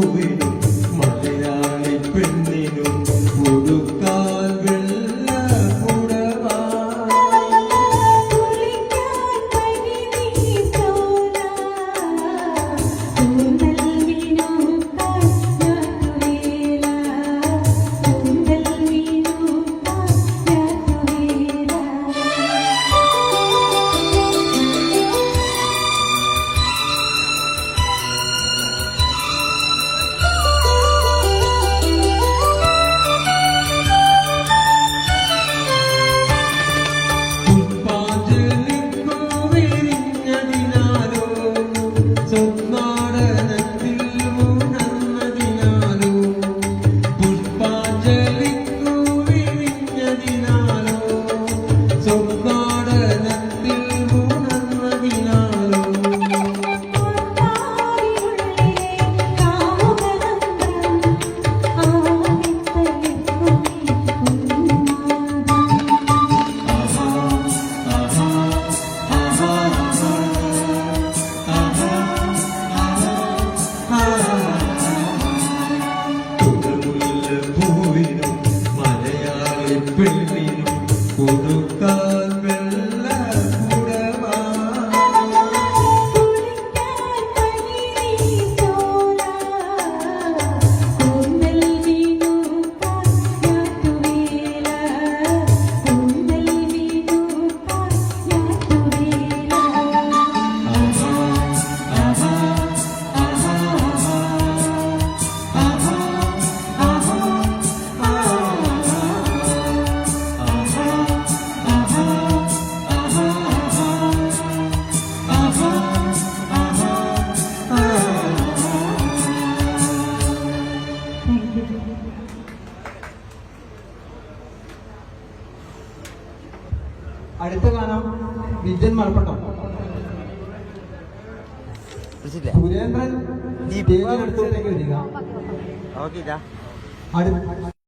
aleluia. അടുത്ത ഗാനം വിജയൻ മലപ്പട്ടം സുരേന്ദ്രൻ സ്റ്റേജിൽ വരിക. അടുത്ത